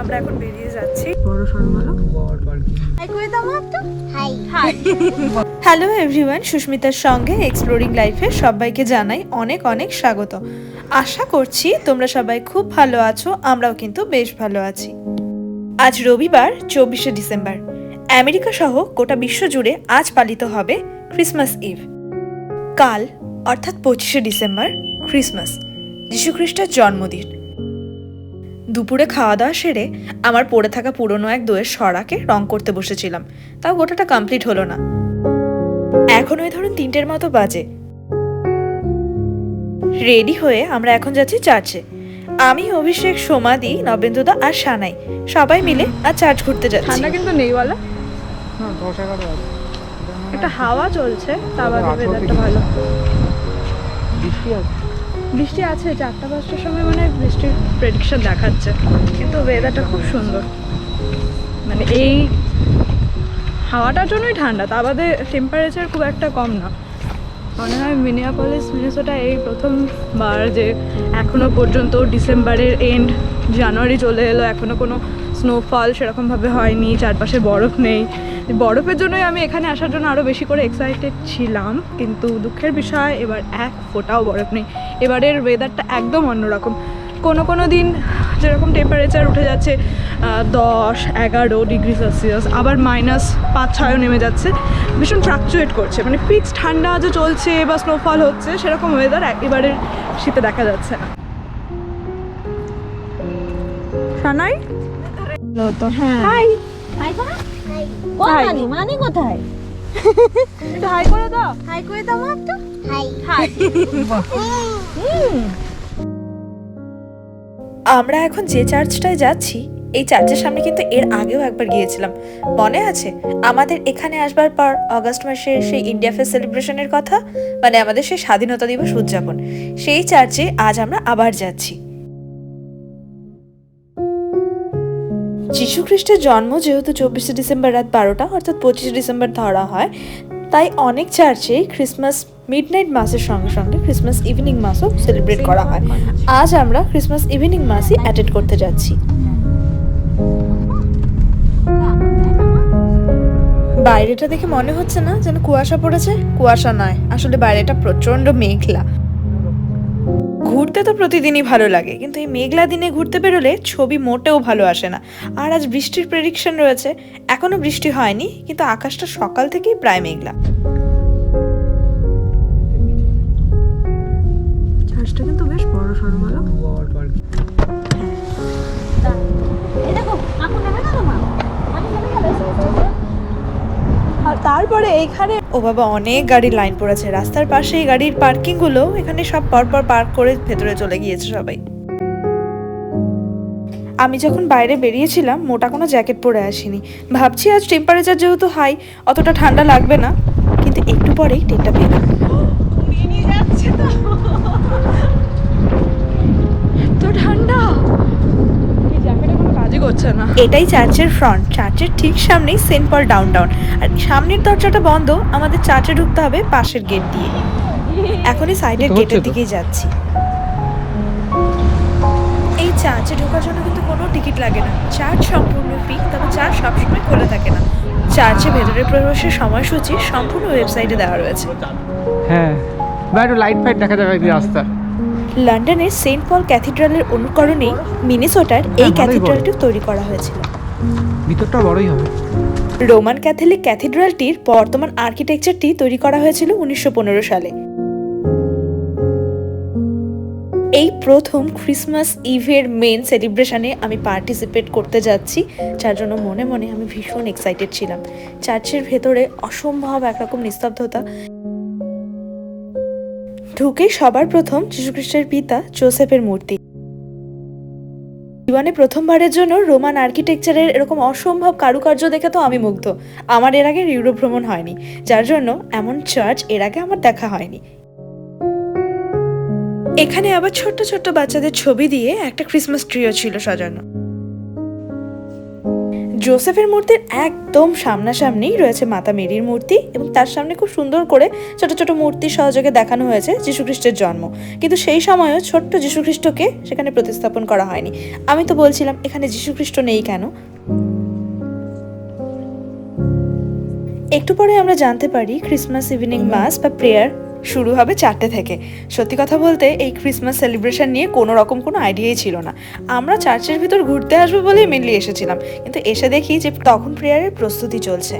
আমরা এখন বেরিয়ে যাচ্ছি। বড় সড়ো বলো হ্যালো এভরিওয়ান সুস্মিতার সঙ্গে এক্সপ্লোরিং লাইফে সবাইকে জানাই অনেক অনেক স্বাগত। আশা করছি তোমরা সবাই খুব ভালো আছো আমরাও কিন্তু বেশ ভালো আছি। আজ রবিবার চব্বিশে ডিসেম্বর। আমেরিকা সহ গোটা বিশ্ব জুড়ে আজ পালিত হবে ক্রিসমাস ইভ কাল অর্থাৎ পঁচিশে ডিসেম্বর ক্রিসমাস যীশুখ্রিস্টের জন্মদিন। দুপুরে খাওয়া দাওয়া সেরে আমার পড়ে থাকা পুরনো এক দইয়ের সরাকে রং করতে বসেছিলাম। তাও গোটাটা কমপ্লিট হলো না। এখন ওই ধরুন তিনটের মতো বাজে। রেডি হয়ে আমরা এখন যাচ্ছি চার্চে। আমি অভিষেক সোমাদি নবেন্দুদা আর সানাই সবাই মিলে আর চার্চ ঘুরতে যাচ্ছি। ঠান্ডা কিন্তু নেই বলো। একটা হাওয়া চলছে তা বাদে ওয়েদারটা ভালো। বৃষ্টি আছে। বৃষ্টি আছে চারটা পাঁচটার সময় মানে বৃষ্টির প্রেডিকশন দেখাচ্ছে। কিন্তু ওয়েদারটা খুব সুন্দর। মানে এই হাওয়াটার জন্যই ঠান্ডা, তা বাদে টেম্পারেচার খুব একটা কম না। মনে হয় মিনিয়াপলিস মিনেসোটা এই প্রথমবার যে এখনও পর্যন্ত ডিসেম্বরের এন্ড জানুয়ারি চলে এলো, এখনও কোনো স্নোফল সেরকমভাবে হয়নি, চারপাশে বরফ নেই। বরফের জন্যই আমি এখানে আসার জন্য আরও বেশি করে এক্সাইটেড ছিলাম, কিন্তু দুঃখের বিষয়, এবার এক ফোঁটাও বরফ নেই। এবারের ওয়েদারটা একদম অন্যরকম। কোনো কোনো দিন যেরকম টেম্পারেচার উঠে যাচ্ছে দশ, এগারো ডিগ্রি সেলসিয়াস আবার মাইনাস পাঁচ, ছয়ও নেমে যাচ্ছে, ভীষণ ফ্লাকচুয়েট করছে। মানে ফিক্সড ঠান্ডা যে চলছে বা স্নোফল হচ্ছে, সেরকম ওয়েদার এবারের শীতে দেখা যাচ্ছে না। তো হ্যাঁ। হাই। হাই করো কোথায় মানি? মানি কোথায়? হাই করে দাও। হাই করে দাও একটু। হাই। হাই। আমরা এখন যে চার্চটায় যাচ্ছি এই চার্চের সামনে কিন্তু এর আগেও একবার গিয়েছিলাম। মনে আছে? আমাদের এখানে আসবার পর অগস্ট মাসে সেই ইন্ডিয়া ফেস্ট সেলিব্রেশনের কথা মানে আমাদের সেই স্বাধীনতা দিবস উদযাপন। সেই চার্চে আজ আমরা আবার যাচ্ছি। যীশু খ্রিস্টের জন্ম যেহেতু চব্বিশে ডিসেম্বর রাত বারোটা, অর্থাৎ পঁচিশে ডিসেম্বর ধরা হয়, তাই অনেক চার্চেই ক্রিসমাস মিডনাইট মাসের সঙ্গে সঙ্গে ক্রিসমাস ইভিনিং মাসও সেলিব্রেট করা হয়। আজ আমরা ক্রিসমাস ইভিনিং মাসই অ্যাটেন্ড করতে যাচ্ছি। বাইরেটা দেখে মনে হচ্ছে না যেন কুয়াশা পড়েছে? কুয়াশা নয়, আসলে বাইরেটা প্রচণ্ড মেঘলা। ঘুরতে তো প্রতিদিনই ভালো লাগে, কিন্তু এই মেঘলা দিনে ঘুরতে বেরোলে ছবি মোটেও ভালো আসে না। আর আজ বৃষ্টির প্রেডিকশন রয়েছে, এখনও বৃষ্টি হয়নি, কিন্তু আকাশটা সকাল থেকেই প্রায় মেঘলা। কিন্তু বেশ বড় সড়ো বলো। তারপরে এইখানে ও বাবা, অনেক গাড়ির লাইন পড়েছে। রাস্তার পাশে এই গাড়ির পার্কিংগুলো এখানে সব পরপর পার্ক করে ভেতরে চলে গিয়েছে সবাই। আমি যখন বাইরে বেরিয়েছিলাম, মোটা কোনো জ্যাকেট পরে আসিনি। ভাবছি আজ টেম্পারেচার যেহেতু হাই অতটা ঠান্ডা লাগবে না। কিন্তু একটু পরেই টেনটা পেলাম। এটাই চার্চের ফ্রন্ট চার্চের ঠিক সামনেই সেন্ট পল ডাউনটাউন। আর সামনের দরজাটা বন্ধ আমাদের চার্চে ঢুকতে হবে পাশের গেট দিয়ে। এখনই সাইডের গেটের দিকেই যাচ্ছি। এই চার্চে ঢোকার জন্য কিন্তু কোনো টিকিট লাগে না। চার্চ সম্পূর্ণ ফ্রি তবে চার্চ সবসময় খোলা থাকে না। চার্চে ভেতরে প্রবেশের সময়সূচি সম্পূর্ণ ওয়েবসাইটে দেওয়া রয়েছে। হ্যাঁ। বা একটু লাইট ফাইট দেখা যাবে রাস্তা। লন্ডনের সেন্ট পল ক্যাথিড্রালের অনুকরণে মিনেসোটার এই হ্যাঁ, বড়। ক্যাথিড্রালটি তৈরি করা হয়েছিল। ভিতরটা বড়ই হবে। রোমান ক্যাথলিক ক্যাথিড্রালটির বর্তমান আর্কিটেকচারটি তৈরি করা হয়েছিল উনিশশো সালে। এই প্রথম ক্রিসমাস ইভের মেন সেলিব্রেশনে আমি পার্টিসিপেট করতে যাচ্ছি যার জন্য মনে মনে আমি ভীষণ এক্সাইটেড ছিলাম। চার্চের ভেতরে অসম্ভব একরকম নিস্তব্ধতা ঢুকে সবার প্রথম যীশুখ্রিস্টের পিতা জোসেফের মূর্তি। জীবনে প্রথমবারের জন্য রোমান আর্কিটেকচারের এরকম অসম্ভব কারুকার্য দেখে তো আমি মুগ্ধ। আমার এর আগে ইউরোপ ভ্রমণ হয়নি, যার জন্য এমন চার্চের আগে আমার দেখা হয়নি। এখানে আবার ছোট্ট ছোট্ট বাচ্চাদের ছবি দিয়ে একটা ক্রিসমাস ট্রিও ছিল সাজানো। জোসেফের মূর্তির একদম সামনাসামনি রয়েছে মাতা মেরির মূর্তি এবং তার সামনে খুব সুন্দর করে ছোট ছোট মূর্তি সহযোগে দেখানো হয়েছে যীশুখ্রিস্টের জন্ম। কিন্তু সেই সময়ও ছোট্ট যীশুখ্রিস্টকে সেখানে প্রতিস্থাপন করা হয়নি। আমি তো বলছিলাম, এখানে যীশুখ্রিস্ট নেই কেন? একটু পরে আমরা জানতে পারি ক্রিসমাস ইভিনিং মাস বা প্রেয়ার শুরু হবে চারটে থেকে। সত্যি কথা বলতে, এই ক্রিসমাস সেলিব্রেশন নিয়ে কোনো রকম কোনো আইডিয়াই ছিল না। আমরা চার্চের ভিতর ঘুরতে আসব বলেই মেনলি এসেছিলাম। কিন্তু এসে দেখি যে তখন প্রেয়ারের প্রস্তুতি চলছে।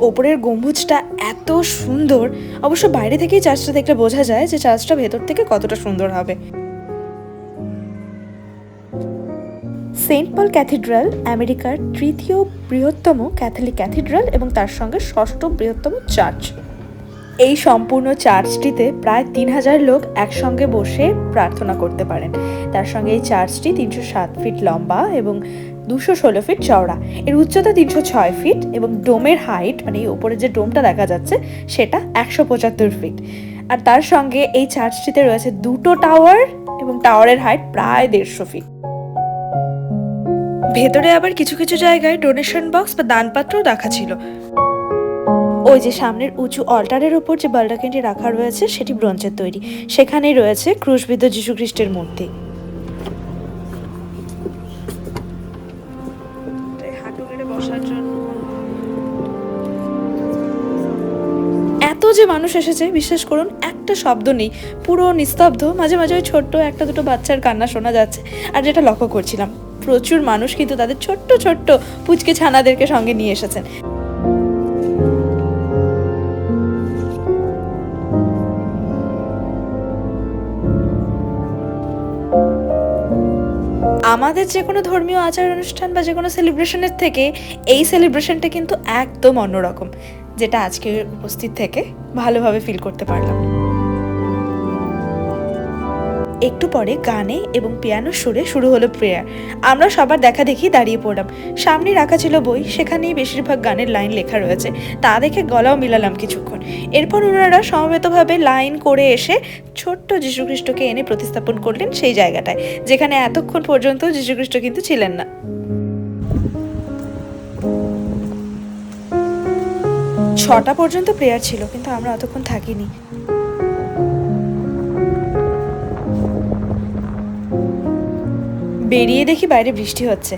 ওপরের গম্বুজটা এত সুন্দর। অবশ্য বাইরে থেকেই চার্চটা দেখলে বোঝা যায় যে চার্চটা ভেতর থেকে কতটা সুন্দর হবে। সেন্ট পল ক্যাথিড্রাল, আমেরিকার তৃতীয় বৃহত্তম ক্যাথলিক ক্যাথিড্রাল এবং তার সঙ্গে ষষ্ঠ বৃহত্তম চার্চ। এই সম্পূর্ণ চার্চটিতে প্রায় তিন হাজার লোক একসঙ্গে বসে প্রার্থনা করতে পারেন। তার সঙ্গে এই চার্চটি তিনশো সাত ফিট লম্বা এবং দুশো ষোলো ফিট চওড়া। এর উচ্চতা তিনশো ছয় ফিট এবং ডোমের হাইট মানে এই ওপরে যে ডোমটা দেখা যাচ্ছে, সেটা একশো পঁচাত্তর ফিট। আর তার সঙ্গে এই চার্চটিতে রয়েছে দুটো টাওয়ার এবং টাওয়ারের হাইট প্রায় দেড়শো ফিট। ভেতরে আবার কিছু কিছু জায়গায় ডোনেশন বক্স বা দানপাত্রও রাখা ছিল। ওই যে সামনের উঁচু অল্টারের ওপর যে বালডাকিনটি রাখা রয়েছে সেটি ব্রোঞ্জের তৈরি। সেখানেই রয়েছে ক্রুশবিদ্ধ যীশুখ্রিস্টের মূর্তি। এত যে মানুষ এসেছে বিশ্বাস করুন একটা শব্দ নেই। পুরো নিস্তব্ধ মাঝে মাঝে ওই ছোট্ট একটা দুটো বাচ্চার কান্না শোনা যাচ্ছে। আর যেটা লক্ষ্য করছিলাম প্রচুর মানুষ কিন্তু তাদের ছোট্ট ছোট্ট পুচকে ছানাদেরকে সঙ্গে নিয়ে এসেছেন। আমাদের যে কোনো ধর্মীয় আচার অনুষ্ঠান বা যে কোনো সেলিব্রেশনের থেকে এই সেলিব্রেশনটা কিন্তু একদম অন্যরকম, যেটা আজকে উপস্থিত থেকে ভালোভাবে ফিল করতে পারলাম। একটু পরে গানে এবং পিয়ানো সুরে শুরু হলো প্রেয়ার। আমরা সবার দেখা দেখি দাঁড়িয়ে পড়লাম। সামনে রাখা ছিল বই, সেখানেই বেশিরভাগ গানের লাইন লেখা রয়েছে। তা দেখে গলাও মিলালাম কিছুক্ষণ। এরপর ওনারা সমবেতভাবে লাইন করে এসে ছোট্ট যীশুখ্রিস্টকে এনে প্রতিস্থাপন করলেন সেই জায়গাটায়, যেখানে এতক্ষণ পর্যন্ত যীশুখ্রিস্ট কিন্তু ছিলেন না। ছটা পর্যন্ত প্রেয়ার ছিল, কিন্তু আমরা অতক্ষণ থাকিনি। বেরিয়ে দেখি বাইরে বৃষ্টি হচ্ছে।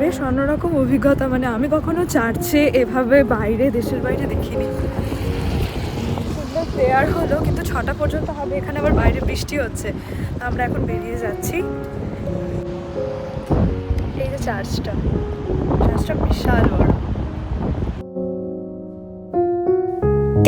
বেশ অন্যরকম অভিজ্ঞতা মানে আমি কখনো চার্চে এভাবে বাইরে, দেশের বাইরে দেখিনি। প্রেয়ার হলো, কিন্তু ছটা পর্যন্ত হবে, এখানে আবার বাইরে বৃষ্টি হচ্ছে। আমরা এখন বেরিয়ে যাচ্ছি। এই যে চার্চটা চার্চটা বিশাল বড়।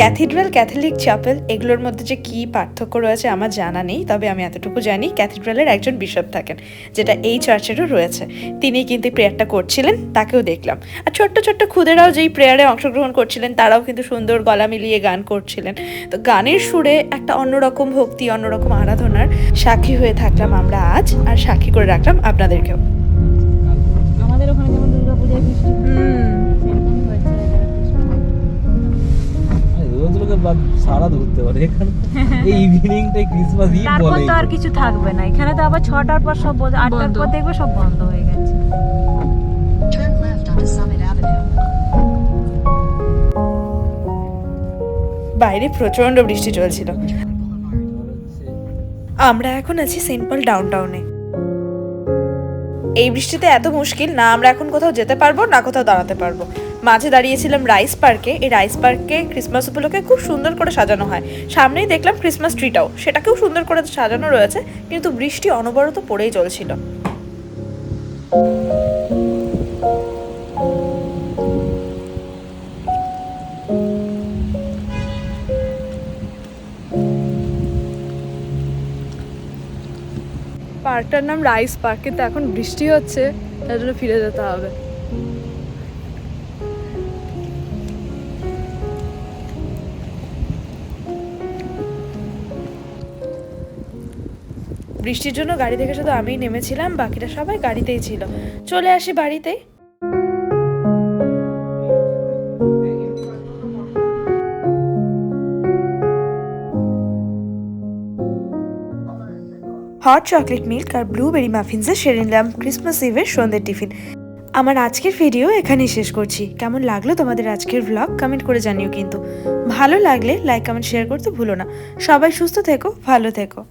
ক্যাথিড্রাল ক্যাথলিক চ্যাপেল এগুলোর মধ্যে যে কী পার্থক্য রয়েছে আমার জানা নেই তবে আমি এতটুকু জানি ক্যাথিড্রালের একজন বিশপ থাকেন যেটা এই চার্চেরও রয়েছে। তিনি কিন্তু প্রেয়ারটা করছিলেন তাকেও দেখলাম। আর ছোট্ট ছোট্ট খুদেরাও যেই প্রেয়ারে অংশগ্রহণ করছিলেন তারাও কিন্তু সুন্দর গলা মিলিয়ে গান করছিলেন। তো গানের সুরে একটা অন্যরকম ভক্তি অন্যরকম আরাধনার সাক্ষী হয়ে থাকলাম আমরা আজ আর সাক্ষী করে রাখলাম আপনাদেরকেও। আমাদের ওখানে যেমন দুর্গা পূজায় বৃষ্টি সারা ধরতে পারে। এখানে এই ইভিনিংটাই ক্রিসমাস ইভ বলে তো আর কিছু থাকবে না। এখানে তো আবার ছটার পর সব আটটার পর দেখবে সব বন্ধ হয়ে গেছে। Turn left onto Summit Avenue. বাইরে প্রচণ্ড বৃষ্টি চলছিল। আমরা এখন আছি সেন্ট পল ডাউনটাউনে। এই বৃষ্টিতে এত মুশকিল না আমরা এখন কোথাও যেতে পারব না কোথাও দাঁড়াতে পারব। মাঝে দাঁড়িয়েছিলাম রাইস পার্কে। এই রাইস পার্কে ক্রিসমাস উপলক্ষে খুব সুন্দর করে সাজানো হয়। সামনেই দেখলাম ক্রিসমাস ট্রিটাও। সেটাকেও সুন্দর করে সাজানো রয়েছে, কিন্তু বৃষ্টি অনবরত পড়েই চলছিল। পার্কটার নাম রাইস পার্ক, কিন্তু এখন বৃষ্টি হচ্ছে, তার জন্য ফিরে যেতে হবে। বৃষ্টির জন্য গাড়ি থেকে শুধু আমিই নেমেছিলাম বাকিরা সবাই গাড়িতেই ছিল। চলে আসি বাড়িতে। হট চকলেট মিল্ক আর ব্লুবেরি মাফিনসে সেরে নিলাম ক্রিসমাস ইভের সন্ধ্যের টিফিন। আমার আজকের ভিডিও এখানেই শেষ করছি। কেমন লাগল তোমাদের আজকের ভ্লগ কমেন্ট করে জানিও কিন্তু। ভালো লাগলে লাইক কমেন্ট শেয়ার করতে ভুলো না। সবাই সুস্থ থেকো, ভালো থেকো।